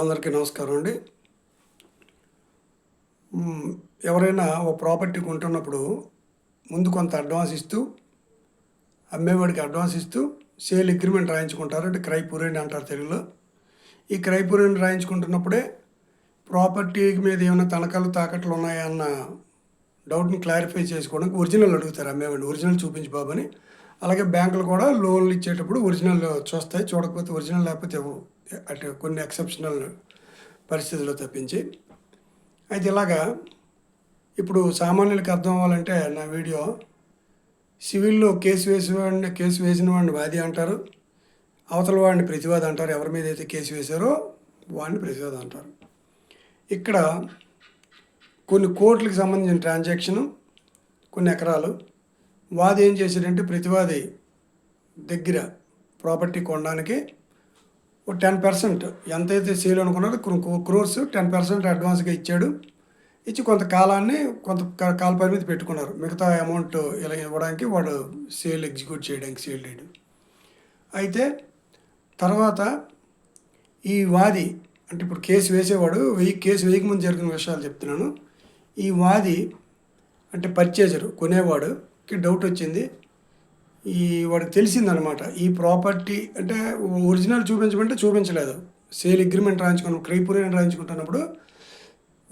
అందరికీ నమస్కారం అండి. ఎవరైనా ఒక ప్రాపర్టీ కొంటున్నప్పుడు ముందు కొంత అడ్వాన్స్ ఇస్తూ అమ్మేవాడికి అడ్వాన్స్ ఇస్తూ సేల్ అగ్రిమెంట్ రాయించుకుంటారు అంటే క్రై పూరేణి అంటారు తెలుగులో. ఈ క్రై క్రైపూరెంట్ రాయించుకుంటున్నప్పుడే ప్రాపర్టీ మీద ఏమైనా తనఖాలు తాకట్లు ఉన్నాయా అన్న డౌట్ని క్లారిఫై చేసుకోవడానికి ఒరిజినల్ అడుగుతారు అమ్మేవాడిని. ఒరిజినల్ చూపించి బాబని అలాగే బ్యాంకులు కూడా లోన్లు ఇచ్చేటప్పుడు ఒరిజినల్ చూస్తాయి చూడకపోతే ఒరిజినల్ లేకపోతే ఇవ్వవు. అటు కొన్ని ఎక్సెప్షనల్ పరిస్థితుల్లో తప్పించి. అయితే ఇలాగా ఇప్పుడు సామాన్యులకు అర్థం అవ్వాలంటే నా వీడియో సివిల్లో కేసు వేసిన వాడిని కేసు వేసిన వాడిని వాది అంటారు. అవతల వాడిని ప్రతివాది అంటారు. ఎవరి మీద అయితే కేసు వేశారో వాడిని ప్రతివాది అంటారు. ఇక్కడ కొన్ని కోట్లకు సంబంధించిన ట్రాన్సాక్షను కొన్ని ఎకరాలు వాది ఏం చేశాడంటే ప్రతివాది దగ్గర ప్రాపర్టీ కొనడానికి ఒక టెన్ పర్సెంట్. ఎంతైతే సేల్ అనుకున్నారో క్రోర్స్ టెన్ పర్సెంట్ అడ్వాన్స్గా ఇచ్చాడు. ఇచ్చి కొంత కాలాన్ని కొంత కాల పరిమితి పెట్టుకున్నారు. మిగతా అమౌంట్ ఇలా ఇవ్వడానికి వాడు సేల్ ఎగ్జిక్యూట్ చేయడానికి సేల్ డీడ్ అయితే తర్వాత ఈ వాది అంటే ఇప్పుడు కేసు వేసేవాడు వెయ్యి కేసు వేయకముందు జరిగిన విషయాలు చెప్తున్నాను. ఈ వాది అంటే పర్చేజరు కొనేవాడుకి డౌట్ వచ్చింది. ఈ వాడికి తెలిసిందనమాట. ఈ ప్రాపర్టీ అంటే ఒరిజినల్ చూపించమంటే చూపించలేదు. సేల్ అగ్రిమెంట్ రాయించుకున్నాం క్రైపూరియన్ రాయించుకుంటున్నప్పుడు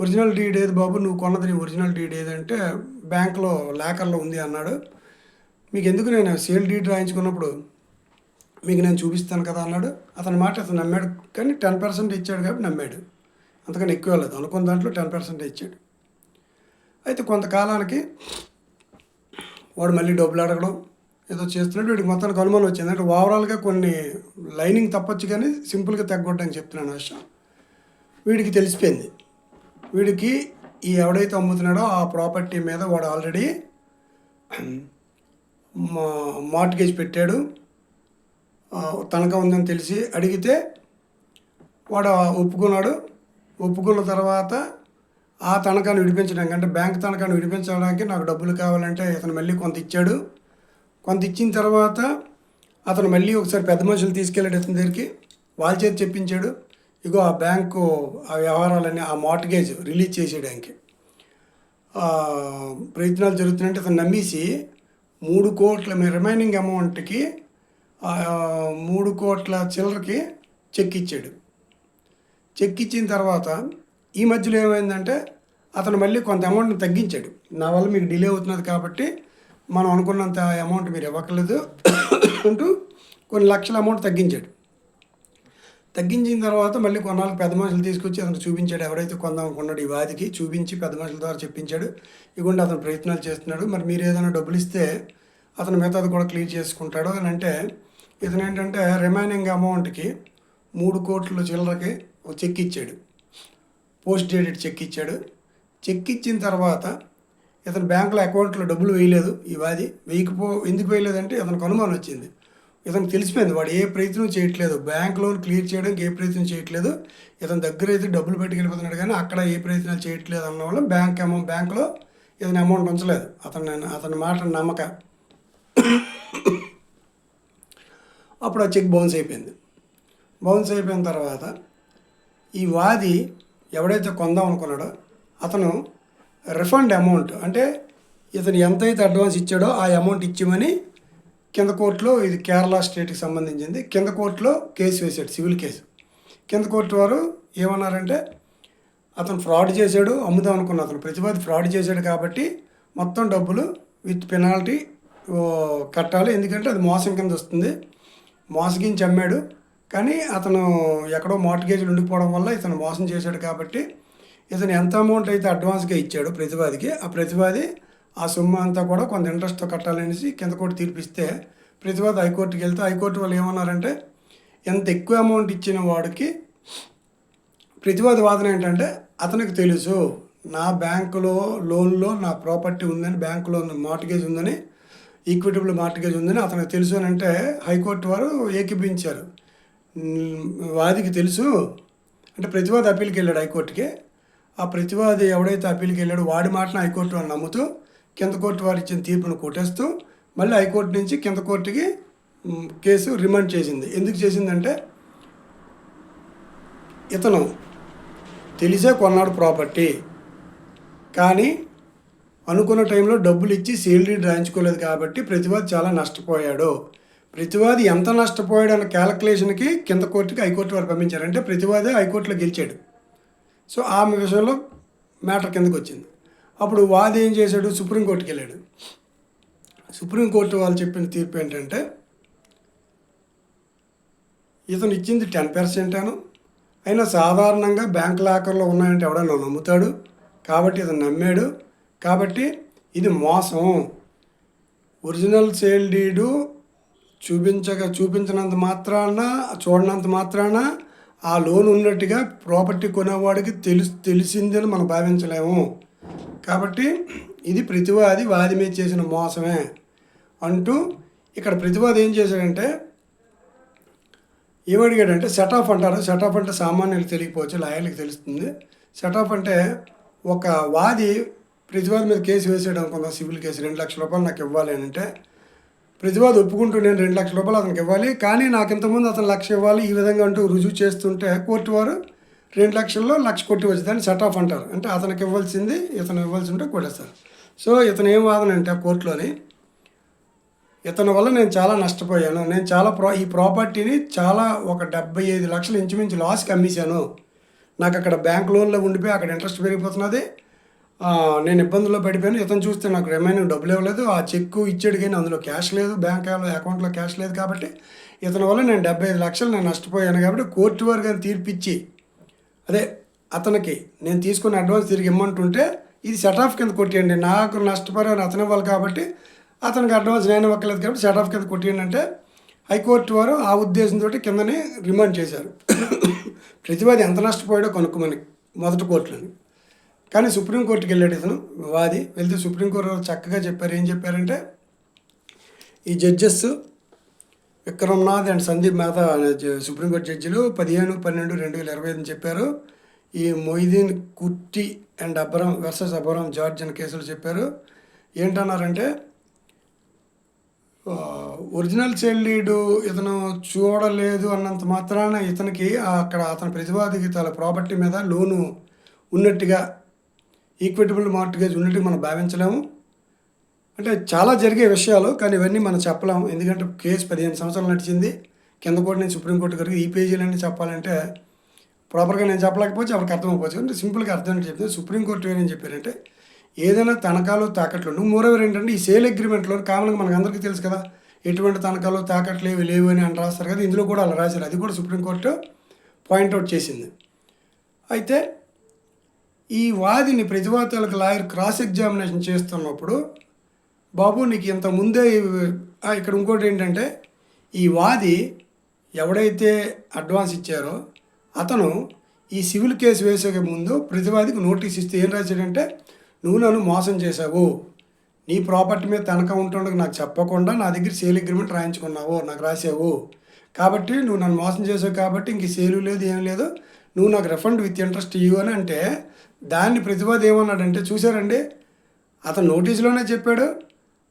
ఒరిజినల్ డీడ్ ఏది బాబు? నువ్వు కొన్నది నీ ఒరిజినల్ డీడ్ ఏదంటే బ్యాంక్లో లాకర్లో ఉంది అన్నాడు. మీకు ఎందుకు నేను సేల్ డీడ్ రాయించుకున్నప్పుడు మీకు నేను చూపిస్తాను కదా అన్నాడు. అతని మాట అతను నమ్మాడు. కానీ టెన్ పర్సెంట్ ఇచ్చాడు కాబట్టి నమ్మాడు. అంతకని ఎక్కువ లేదు. అనుకున్న దాంట్లో టెన్ పర్సెంట్ ఇచ్చాడు. అయితే కొంతకాలానికి వాడు మళ్ళీ డబ్బులు అడగడం ఏదో చేస్తున్నాడు వీడికి మొత్తానికి అనుమానం వచ్చింది. అంటే ఓవరాల్గా కొన్ని లైనింగ్ తప్పొచ్చు కానీ సింపుల్గా తగ్గొట్టని చెప్తున్నాను ఆ విషయం వీడికి తెలిసిపోయింది. వీడికి ఈ ఎవడైతే అమ్ముతున్నాడో ఆ ప్రాపర్టీ మీద వాడు ఆల్రెడీ మార్టిగేజ్ పెట్టాడు. తనఖా ఉందని తెలిసి అడిగితే వాడు ఒప్పుకున్నాడు. ఒప్పుకున్న తర్వాత ఆ తనఖాను విడిపించడానికి అంటే బ్యాంక్ తనఖాను విడిపించడానికి నాకు డబ్బులు కావాలంటే ఇతను మళ్ళీ కొంత ఇచ్చాడు. కొంత ఇచ్చిన తర్వాత అతను మళ్ళీ ఒకసారి పెద్ద మనుషులు తీసుకెళ్ళాడు అతని దగ్గరికి. వాళ్ళ చేతి చెప్పించాడు ఇగో ఆ బ్యాంకు ఆ వ్యవహారాలన్నీ ఆ మార్టిగేజ్ రిలీజ్ చేసేయడానికి ప్రయత్నాలు జరుగుతున్నాయంటే అతను నమ్మేసి మూడు కోట్ల రిమైనింగ్ అమౌంట్కి మూడు కోట్ల చిల్లరకి చెక్ ఇచ్చాడు. చెక్ ఇచ్చిన తర్వాత ఈ మధ్యలో ఏమైందంటే అతను మళ్ళీ కొంత అమౌంట్ని తగ్గించాడు. నా వల్ల మీకు డిలే అవుతున్నది కాబట్టి మనం అనుకున్నంత అమౌంట్ మీరు ఇవ్వకలేదు అంటూ కొన్ని లక్షల అమౌంట్ తగ్గించాడు. తగ్గించిన తర్వాత మళ్ళీ కొన్నాళ్ళు పెద్ద మనుషులు తీసుకొచ్చి అతను చూపించాడు. ఎవరైతే కొందాం అనుకున్నాడు ఈ వాదికి చూపించి పెద్ద మనుషుల ద్వారా చెప్పించాడు. ఇవ్వండి అతను ప్రయత్నాలు చేస్తున్నాడు. మరి మీరు ఏదైనా డబ్బులు ఇస్తే అతను మిగతాది కూడా క్లియర్ చేసుకుంటాడు అని అంటే ఇతను ఏంటంటే రిమైనింగ్ అమౌంట్కి మూడు కోట్ల చిల్లరకి ఒక చెక్ ఇచ్చాడు. పోస్ట్ డేటెడ్ చెక్ ఇచ్చాడు. చెక్ ఇచ్చిన తర్వాత ఇతను బ్యాంకులో అకౌంట్లో డబ్బులు వేయలేదు ఈ వాది. వేయకపో ఎందుకు వేయలేదంటే ఇతనికి అనుమానం వచ్చింది. ఇతను తెలిసిపోయింది వాడు ఏ ప్రయత్నం చేయట్లేదు. బ్యాంక్ లోన్ క్లియర్ చేయడానికి ఏ ప్రయత్నం చేయట్లేదు. ఇతని దగ్గర అయితే డబ్బులు పెట్టుకెళ్ళిపోతున్నాడు కానీ అక్కడ ఏ ప్రయత్నాలు చేయట్లేదు అన్న వల్ల బ్యాంక్ అమౌంట్ బ్యాంకులో ఇతని అమౌంట్ ఉంచలేదు. అతను అతని మాట నమ్మక. అప్పుడు ఆ చెక్ బౌన్స్ అయిపోయింది. బౌన్స్ అయిపోయిన తర్వాత ఈ వాది ఎవడైతే కొందాం అనుకున్నాడో అతను రిఫండ్ అమౌంట్ అంటే ఇతను ఎంతైతే అడ్వాన్స్ ఇచ్చాడో ఆ అమౌంట్ ఇచ్చామని కింద కోర్టులో ఇది కేరళ స్టేట్కి సంబంధించింది. కింద కోర్టులో కేసు వేశాడు సివిల్ కేసు. కింద కోర్టు వారు ఏమన్నారంటే అతను ఫ్రాడ్ చేశాడు అమ్ముదాం అనుకున్న అతను ప్రతిపాది ఫ్రాడ్ చేశాడు కాబట్టి మొత్తం డబ్బులు విత్ పెనాల్టీ కట్టాలి. ఎందుకంటే అది మోసం కింద వస్తుంది. మోసగించి అమ్మాడు. కానీ అతను ఎక్కడో మార్టిగేజ్లు ఉండిపోవడం వల్ల ఇతను మోసం చేశాడు కాబట్టి ఇతను ఎంత అమౌంట్ అయితే అడ్వాన్స్గా ఇచ్చాడు ప్రతివాదికి ఆ ప్రతివాది ఆ సొమ్ము అంతా కూడా కొంత ఇంట్రెస్ట్తో కట్టాలనేసి కింద కోర్టు తీర్పిస్తే ప్రతివాది హైకోర్టుకి వెళ్తే హైకోర్టు వాళ్ళు ఏమన్నారంటే ఎంత ఎక్కువ అమౌంట్ ఇచ్చిన వాడికి ప్రతివాది వాదన ఏంటంటే అతనికి తెలుసు నా బ్యాంకులో లోన్లో నా ప్రాపర్టీ ఉందని బ్యాంకులో మార్టిగేజ్ ఉందని ఈక్విటబుల్ మార్టిగేజ్ ఉందని అతనికి తెలుసు అని అంటే హైకోర్టు వారు ఏకీభించారు వాదికి తెలుసు. అంటే ప్రతివాది అప్పీల్కి వెళ్ళాడు హైకోర్టుకి. ఆ ప్రతివాది ఎవడైతే అప్పీల్కి వెళ్ళాడో వాడి మాటను హైకోర్టు వారు నమ్ముతూ కింద కోర్టు వారు ఇచ్చిన తీర్పును కొట్టేస్తూ మళ్ళీ హైకోర్టు నుంచి కింద కోర్టుకి కేసు రిమాండ్ చేసింది. ఎందుకు చేసిందంటే ఇతను తెలిసే కొన్నాడు ప్రాపర్టీ. కానీ అనుకున్న టైంలో డబ్బులు ఇచ్చి సీల్డీ రాయించుకోలేదు కాబట్టి ప్రతివాది చాలా నష్టపోయాడు. ప్రతివాది ఎంత నష్టపోయాడు అన్న క్యాలిక్యులేషన్కి కింద కోర్టుకి హైకోర్టు వారు పంపించారు అంటే హైకోర్టులో గెలిచాడు. సో ఆమె విషయంలో మ్యాటర్ కిందకు వచ్చింది. అప్పుడు వాది ఏం చేశాడు? సుప్రీంకోర్టుకి వెళ్ళాడు. సుప్రీంకోర్టు వాళ్ళు చెప్పిన తీర్పు ఏంటంటే ఇతను ఇచ్చింది టెన్ పర్సెంట్ అను అయినా సాధారణంగా బ్యాంక్ లాకర్లో ఉన్నాయంటే ఎవడన్నా నమ్ముతాడు. కాబట్టి ఇతను నమ్మాడు. కాబట్టి ఇది మోసం. ఒరిజినల్ సేల్ డీడు చూపించక చూపించినంత మాత్రాన చూడనంత మాత్రాన ఆ లోన్ ఉన్నట్టుగా ప్రాపర్టీ కొనేవాడికి తెలుసు తెలిసిందని మనం భావించలేము. కాబట్టి ఇది ప్రతివాది వాది మీద చేసిన మోసమే అంటూ ఇక్కడ ప్రతివాది ఏం చేశాడంటే ఏమడిగాడంటే సెట్ ఆఫ్ అంటారు. సెట్ ఆఫ్ అంటే సామాన్యులకు తెలియకపోవచ్చు లాయర్లకు తెలుస్తుంది. సెట్ ఆఫ్ అంటే ఒక వాది ప్రతివాది మీద కేసు వేసాడు అనుకుందాం సివిల్ కేసు. రెండు లక్షల రూపాయలు నాకు ఇవ్వాలి అని అంటే ప్రతివాది ఒప్పుకుంటూ నేను రెండు లక్షల రూపాయలు అతనికి ఇవ్వాలి. కానీ నాకు ఇంతకుముందు అతను లక్ష ఇవ్వాలి ఈ విధంగా అంటూ రుజువు చేస్తుంటే కోర్టు వారు రెండు లక్షల్లో లక్ష కొట్టి వచ్చి దాన్ని సెట్ ఆఫ్ అంటారు. అంటే అతనికి ఇవ్వాల్సింది ఇతను ఇవ్వాల్సి ఉంటే కొట్టేస్తారు. సో ఇతను ఏం వాదన అంటే కోర్టులోని ఇతని వల్ల నేను చాలా నష్టపోయాను. నేను చాలా ప్రా ఈ ప్రాపర్టీని చాలా ఒక డెబ్బై ఐదు లక్షలు ఇంచుమించు లాస్కి అమ్మేశాను. నాకు అక్కడ బ్యాంక్ లోన్లో ఉండిపోయి అక్కడ ఇంట్రెస్ట్ పెరిగిపోతున్నది. నేను ఇబ్బందుల్లో పడిపోయాను. ఇతను చూస్తే నాకు రిమైనింగ్ డబ్బులు ఇవ్వలేదు. ఆ చెక్కు ఇచ్చాడు కానీ అందులో క్యాష్ లేదు. బ్యాంక్ అకౌంట్లో క్యాష్ లేదు కాబట్టి ఇతని వల్ల నేను డెబ్బై ఐదు లక్షలు నేను నష్టపోయాను కాబట్టి కోర్టు వారు కానీ తీర్పిచ్చి అదే అతనికి నేను తీసుకున్న అడ్వాన్స్ తిరిగి ఇమ్మంటుంటే ఇది సెట్ ఆఫ్ కింద కొట్టేయండి. నాకు నష్టపరిహారం అతను ఇవ్వాలి కాబట్టి అతనికి అడ్వాన్స్ నేను ఇవ్వట్లేదు కాబట్టి సెట్ ఆఫ్ కింద కొట్టేయండి అంటే హైకోర్టు వారు ఆ ఉద్దేశంతో కిందనే రిమాండ్ చేశారు. ప్రతివాది ఎంత నష్టపోయాడో కనుక్కోమని మొదటి కోర్టులోని. కానీ సుప్రీంకోర్టుకి వెళ్ళాడు ఇతను వాది వెళ్తే సుప్రీంకోర్టు చక్కగా చెప్పారు. ఏం చెప్పారంటే ఈ judges Vikram Nath and Sandeep Mehta supreme court జడ్జిలు పదిహేను పన్నెండు రెండు వేల ఇరవై ఐదు చెప్పారు. ఈ Moideen Kutty and అబ్బరం versus అబ్బరం George అని కేసులు చెప్పారు. ఏంటన్నారంటే ఒరిజినల్ సేల్ లీడు ఇతను చూడలేదు అన్నంత మాత్రాన ఇతనికి అక్కడ అతని ప్రతిపాదిత తన ప్రాపర్టీ మీద లోను ఉన్నట్టుగా ఈక్విటబుల్ మార్టిగేజ్ ఉన్నట్టు మనం భావించలేము. అంటే చాలా జరిగే విషయాలు కానీ ఇవన్నీ మనం చెప్పలేము. ఎందుకంటే కేసు పదిహేను సంవత్సరాలు నడిచింది. కింద కోర్టు నుంచి సుప్రీంకోర్టు గారికి ఈ పేజీలన్నీ చెప్పాలంటే ప్రాపర్గా నేను చెప్పలేకపోవచ్చు ఎవరికి అర్థమైపోవచ్చు అంటే సింపుల్గా అర్థం చెప్తే సుప్రీంకోర్టు ఏమని చెప్పారంటే ఏదైనా తనఖాలు తాకట్లు నువ్వు ఏంటంటే ఈ సేల్ అగ్రిమెంట్లో కామన్గా మనకు అందరికీ తెలుసు కదా ఎటువంటి తనఖాలు తాకట్లు ఏవి లేవు అని అని రాస్తారు కదా ఇందులో కూడా అలా రాశారు. అది కూడా సుప్రీంకోర్టు పాయింట్అవుట్ చేసింది. అయితే ఈ వాదిని ప్రతివాదాలకు లాయర్ క్రాస్ ఎగ్జామినేషన్ చేస్తున్నప్పుడు బాబు నీకు ఇంత ముందే ఇక్కడ ఇంకోటి ఏంటంటే ఈ వాది ఎవడైతే అడ్వాన్స్ ఇచ్చారో అతను ఈ సివిల్ కేసు వేసే ముందు ప్రతివాదికి నోటీస్ ఇస్తే ఏం రాశాడంటే నువ్వు నన్ను మోసం చేశావు. నీ ప్రాపర్టీ మీద తనఖా ఉంటుండగా నాకు చెప్పకుండా నా దగ్గర సేల్ అగ్రిమెంట్ రాయించుకున్నావు నాకు రాసావు కాబట్టి నువ్వు నన్ను మోసం చేసావు కాబట్టి ఇంక సేలు లేదు ఏం లేదు. నువ్వు నాకు రిఫండ్ విత్ ఇంట్రెస్ట్ ఇవ్వు అని అంటే దాన్ని ప్రతివాది ఏమన్నాడంటే చూశారండి? అతను నోటీసులోనే చెప్పాడు.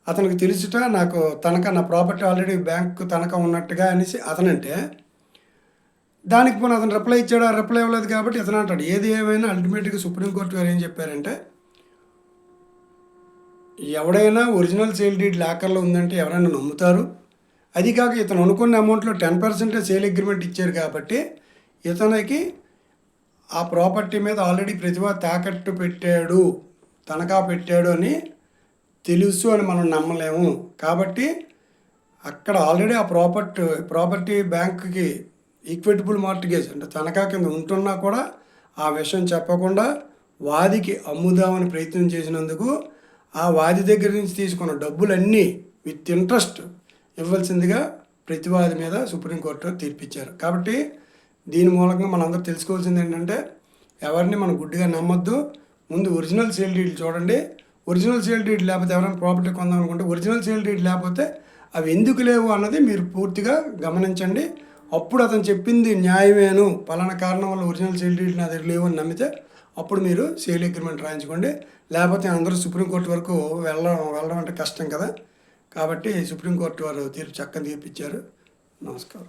అతనికి తెలుసుట నాకు తనఖా నా ప్రాపర్టీ ఆల్రెడీ బ్యాంకు తనఖా ఉన్నట్టుగా అనేసి అతనంటే దానికి పోనీ అతను రిప్లై ఇచ్చాడు? ఆ రిప్లై ఇవ్వలేదు కాబట్టి ఇతను అంటాడు ఏది ఏమైనా అల్టిమేట్గా సుప్రీంకోర్టు వారు ఏం చెప్పారంటే ఎవడైనా ఒరిజినల్ సేల్ డీడ్ లాకర్లో ఉందంటే ఎవరైనా నమ్ముతారు. అది కాక ఇతను అనుకున్న అమౌంట్లో టెన్ పర్సెంటే సేల్ అగ్రిమెంట్ ఇచ్చారు కాబట్టి ఇతనికి ఆ ప్రాపర్టీ మీద ఆల్రెడీ ప్రతిభ తాకట్టు పెట్టాడు తనఖా పెట్టాడు అని తెలుసు అని మనం నమ్మలేము. కాబట్టి అక్కడ ఆల్రెడీ ఆ ప్రాపర్టీ ప్రాపర్టీ బ్యాంకుకి ఈక్విటబుల్ మార్టిగేజ్ అంటే తనఖా కింద ఉంటున్నా కూడా ఆ విషయం చెప్పకుండా వాదికి అమ్ముదామని ప్రయత్నం చేసినందుకు ఆ వాది దగ్గర నుంచి తీసుకున్న డబ్బులన్నీ విత్ ఇంట్రెస్ట్ ఇవ్వాల్సిందిగా ప్రతివాది మీద సుప్రీంకోర్టు తీర్పిచ్చారు. కాబట్టి దీని మూలంగా మనందరూ తెలుసుకోవాల్సింది ఏంటంటే ఎవరిని మనం గుడ్డిగా నమ్మొద్దు. ముందు ఒరిజినల్ సేల్ డీడ్ చూడండి. ఒరిజినల్ సేల్ డీడ్ లేకపోతే ఎవరైనా ప్రాపర్టీ కొందాం అనుకుంటే ఒరిజినల్ సేల్ డీడ్ లేకపోతే అవి ఎందుకు లేవు అన్నది మీరు పూర్తిగా గమనించండి. అప్పుడు అతను చెప్పింది న్యాయమేను. పలానా కారణం వల్ల ఒరిజినల్ సేల్ డీడ్ నా దగ్గర లేవు అని నమ్మితే అప్పుడు మీరు సేల్ అగ్రిమెంట్ రాయించుకోండి. లేకపోతే అందరూ సుప్రీంకోర్టు వరకు వెళ్ళడం వెళ్ళడం అంటే కష్టం కదా. కాబట్టి సుప్రీంకోర్టు వారు తీర్పు చక్కని తీర్పిచ్చారు. నమస్కారం.